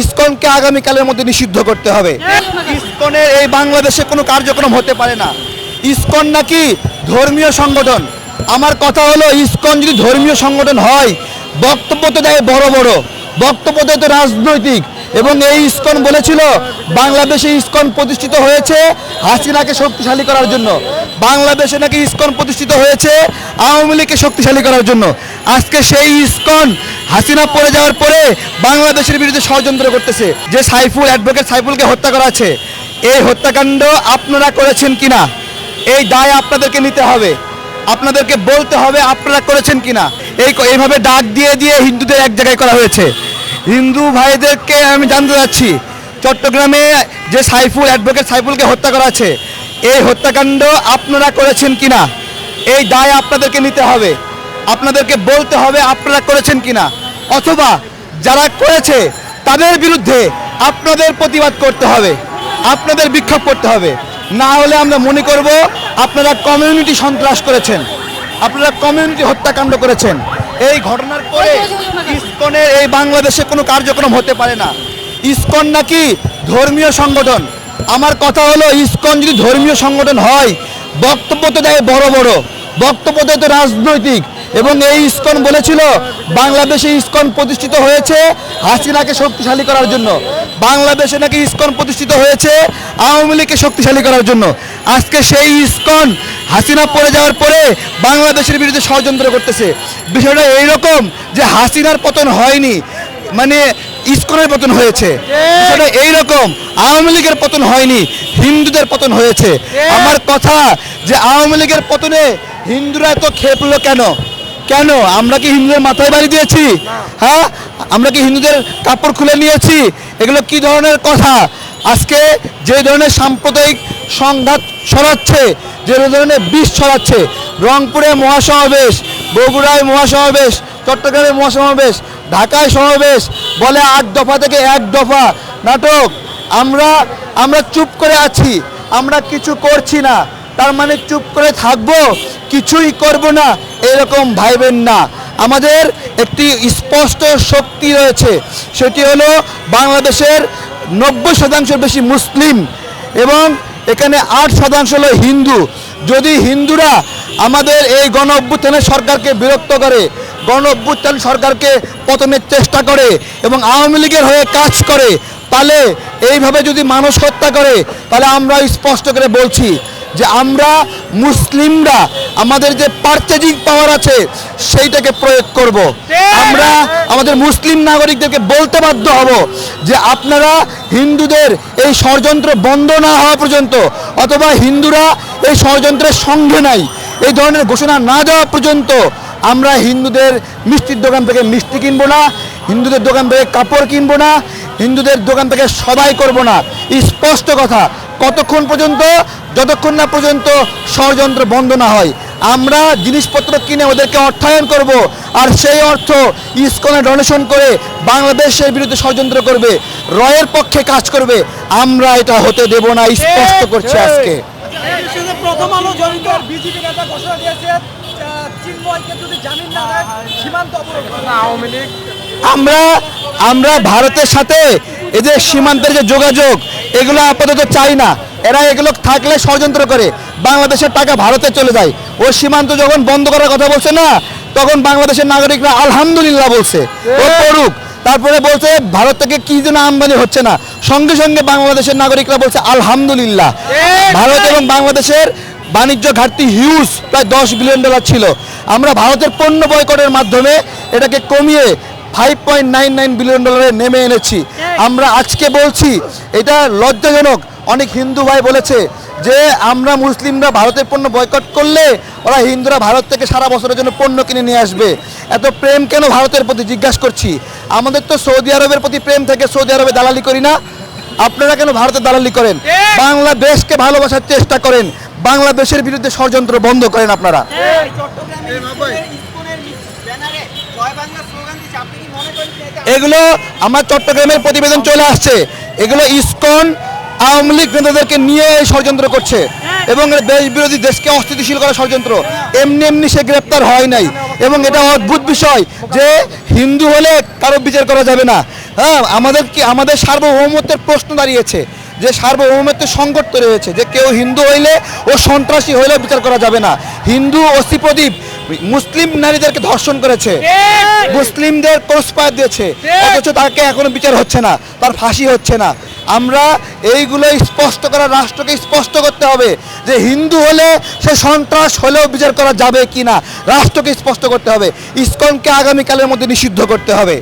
ইসকনকে আগামীকালের মধ্যে নিষিদ্ধ করতে হবে। ইসকনের এই বাংলাদেশে কোনো কার্যক্রম হতে পারে না। ইস্কন নাকি ধর্মীয় সংগঠন। আমার কথা হলো ইস্কন যদি ধর্মীয় সংগঠন হয় বক্তব্য তো দেয় বড় বড়। বক্তব্য দেয় তো রাজনৈতিক। এবং এই ইস্কন বলেছিল, বাংলাদেশে ইস্কন প্রতিষ্ঠিত হয়েছে হাসিনাকে শক্তিশালী করার জন্য। বাংলাদেশে নাকি ইস্কন প্রতিষ্ঠিত হয়েছে আওয়ামী লীগকে শক্তিশালী করার জন্য। আজকে সেই ইস্কন হাসিনা পড়ে যাওয়ার পরে বাংলাদেশের বিরুদ্ধে ষড়যন্ত্র করতেছে, যে সাইফুল অ্যাডভোকেট সাইফুলকে হত্যা করা আছে। এই হত্যাকাণ্ড আপনারা করেছেন কিনা? এই দায় আপনাদেরকে নিতে হবে। আপনাদেরকে বলতে হবে আপনারা করেছেন কিনা? এই এইভাবে ডাক দিয়ে দিয়ে হিন্দুদের এক জায়গায় করা হয়েছে। হিন্দু ভাইদেরকে আমি জানতে চাচ্ছি, চট্টগ্রামে যে সাইফুল অ্যাডভোকেট সাইফুলকে হত্যা করা আছে, এই হত্যাকাণ্ড আপনারা করেছেন কিনা? এই দায় আপনাদেরকে নিতে হবে। আপনাদেরকে বলতে হবে আপনারা করেছেন কিনা? অথবা যারা করেছে, তাদের বিরুদ্ধে আপনাদের প্রতিবাদ করতে হবে, আপনাদের বিক্ষোভ করতে হবে। না হলে আমরা মনে করব আপনারা কমিউনিটি সন্ত্রাস করেছেন, আপনারা কমিউনিটি হত্যাকাণ্ড করেছেন। এই ঘটনার পরে ইসকনের এই বাংলাদেশে কোনো কার্যক্রম হতে পারে না। ইস্কন নাকি ধর্মীয় সংগঠন। আমার কথা হলো, ইস্কন যদি ধর্মীয় সংগঠন হয়, বক্তব্য তো দেয় বড় বড়। বক্তব্য দেয় তো রাজনৈতিক। এবং এই ইস্কন বলেছিল, বাংলাদেশে ইস্কন প্রতিষ্ঠিত হয়েছে হাসিনাকে শক্তিশালী করার জন্য। বাংলাদেশে নাকি ইস্কন প্রতিষ্ঠিত হয়েছে আওয়ামী লীগকে শক্তিশালী করার জন্য। আজকে সেই ইস্কন হাসিনা পড়ে যাওয়ার পরে বাংলাদেশের বিরুদ্ধে ষড়যন্ত্র করতেছে। বিষয়টা এইরকম যে হাসিনার পতন হয়নি মানে ইস্কনের পতন হয়েছে। বিষয়টা এইরকম, আওয়ামী লীগের পতন হয়নি, হিন্দুদের পতন হয়েছে। আমার কথা যে আওয়ামী লীগের পতনে হিন্দুরা এত খেপলো কেন? কেন? আমরা কি হিন্দুদের মাথায় বাড়ি দিয়েছি? হ্যাঁ? আমরা কি হিন্দুদের কাপড় খুলে নিয়েছি? এগুলো কি ধরনের কথা? আজকে যে ধরনের সাম্প্রদায়িক সংঘাত ছড়াচ্ছে, যে ধরনের বিষ ছড়াচ্ছে, রংপুরে মহাসমাবেশ, বগুড়ায় মহাসমাবেশ, চট্টগ্রামে মহাসমাবেশ, ঢাকায় সমাবেশ, বলে আট দফা থেকে এক দফা নাটক। আমরা আমরা চুপ করে আছি, আমরা কিছু করছি না। তার মানে চুপ করে থাকব, কিছুই করব না। এরকম ভাইবেন না। আমাদের একটি স্পষ্ট শক্তি রয়েছে, সেটি হলো বাংলাদেশের নব্বই শতাংশের বেশি মুসলিম এবং এখানে আট শতাংশ হলো হিন্দু। যদি হিন্দুরা আমাদের এই গণ অভ্যুত্থানের সরকারকে বিরক্ত করে গণ অভ্যুত্থান সরকারকে পতনের চেষ্টা করে এবং আওয়ামী লীগের হয়ে কাজ করে, তাহলে এইভাবে যদি মানুষ হত্যা করে, তাহলে আমরা স্পষ্ট করে বলছি যে আমরা মুসলিমরা আমাদের যে পার্চেজিং পাওয়ার আছে সেইটাকে প্রয়োগ করব। আমরা আমাদের মুসলিম নাগরিকদেরকে বলতে বাধ্য হব যে আপনারা হিন্দুদের এই ষড়যন্ত্র বন্ধ না হওয়া পর্যন্ত অথবা হিন্দুরা এই ষড়যন্ত্রের সঙ্গে নাই এই ধরনের ঘোষণা না দেওয়া পর্যন্ত আমরা হিন্দুদের মিষ্টির দোকান থেকে মিষ্টি কিনবো না হিন্দুদের দোকান থেকে কাপড় কিনবো না হিন্দুদের দোকান থেকে সবাই করব না। স্পষ্ট কথা কতক্ষণ পর্যন্ত যতক্ষণ না পর্যন্ত ষড়যন্ত্র বন্ধ না হয়। আমরা জিনিসপত্র কিনে ওদেরকে অর্থায়ন করব আর সেই অর্থ ইসকনে ডোনেশন করে বাংলাদেশের বিরুদ্ধে ষড়যন্ত্র করবে রয়ের পক্ষে কাজ করবে। আমরা এটা হতে দেব না স্পষ্ট করছি আজকে। প্রথম আলো জড়িত বিজেপি নেতা ঘোষণা দিয়েছে যদি জামিন না সীমান্ত অবরোধ। করবে। আওয়ামী লীগ। আমরা আমরা ভারতের সাথে এদের সীমান্তের যে যোগাযোগ এগুলো আপাতত চাই না। এরা এগুলো থাকলে ষড়যন্ত্র করে। বাংলাদেশের টাকা ভারতে চলে যায়। ও সীমান্ত যখন বন্ধ করার কথা বলছে না তখন বাংলাদেশের নাগরিকরা আলহামদুলিল্লাহ বলছে। ও করুক তারপরে বলছে ভারত থেকে কি যেন আমদানি হচ্ছে না। সঙ্গে সঙ্গে বাংলাদেশের নাগরিকরা বলছে আলহামদুলিল্লাহ। ভারত এবং বাংলাদেশের বাণিজ্য ঘাটতি হিউজ প্রায় দশ বিলিয়ন ডলার ছিল। আমরা ভারতের পণ্য বয়কটের মাধ্যমে এটাকে কমিয়ে five point nine nine billion ডলারে নেমে এনেছি। আমরা আজকে বলছি এটা লজ্জাজনক। অনেক হিন্দু ভাই বলেছে যে আমরা মুসলিমরা ভারতের পণ্য বয়কট করলে ওরা হিন্দুরা ভারত থেকে সারা বছরের জন্য পণ্য কিনে নিয়ে আসবে। এত প্রেম কেন ভারতের প্রতি? জিজ্ঞাসা করছি। আমাদের তো সৌদি আরবের প্রতি প্রেম থেকে সৌদি আরবে দালালি করি না। আপনারা কেন ভারতের দালালি করেন? বাংলাদেশকে ভালোবাসার চেষ্টা করেন। বাংলাদেশের বিরুদ্ধে ষড়যন্ত্র বন্ধ করেন আপনারা এই চট্টগ্রামে ইসকনের ইসকনের ব্যানারে জয় বাংলা স্লোগান দিচ্ছে আপনি কি মনে করেন যে এটা এগুলো আমার চট্টগ্রামের প্রতিবেদন চলে আসছে। এগুলো ইসকন, আওয়ামী লীগ নেতাদেরকে নিয়ে ষড়যন্ত্র করছে এবং দেশ বিরোধী দেশকে অস্থিতিশীল করা ষড়যন্ত্র। এমনি এমনি সে গ্রেপ্তার হয় নাই। এবং এটা অদ্ভুত বিষয় যে হিন্দু হলে কারও বিচার করা যাবে না। হ্যাঁ আমাদের কি, আমাদের সার্বভৌমত্বের প্রশ্ন দাঁড়িয়েছে যে সার্বভৌমত্বের সংকট তৈরি হয়েছে, যে কেউ হিন্দু হইলে ও সন্ত্রাসী হইলে বিচার করা যাবে না। হিন্দু অসি প্রদীপ মুসলিম নারীদেরকে ধর্ষণ করেছে। মুসলিমদের ক্রসপায়ার দিয়েছে। অথচ তাকে এখনও বিচার হচ্ছে না। তার ফাঁসি হচ্ছে না। আমরা এইগুলো স্পষ্ট করা রাষ্ট্রকে স্পষ্ট করতে হবে যে হিন্দু হলে সে সন্ত্রাস হলেও বিচার করা যাবে কি না রাষ্ট্রকে স্পষ্ট করতে হবে। ইসকনকে আগামীকালের মধ্যে নিষিদ্ধ করতে হবে।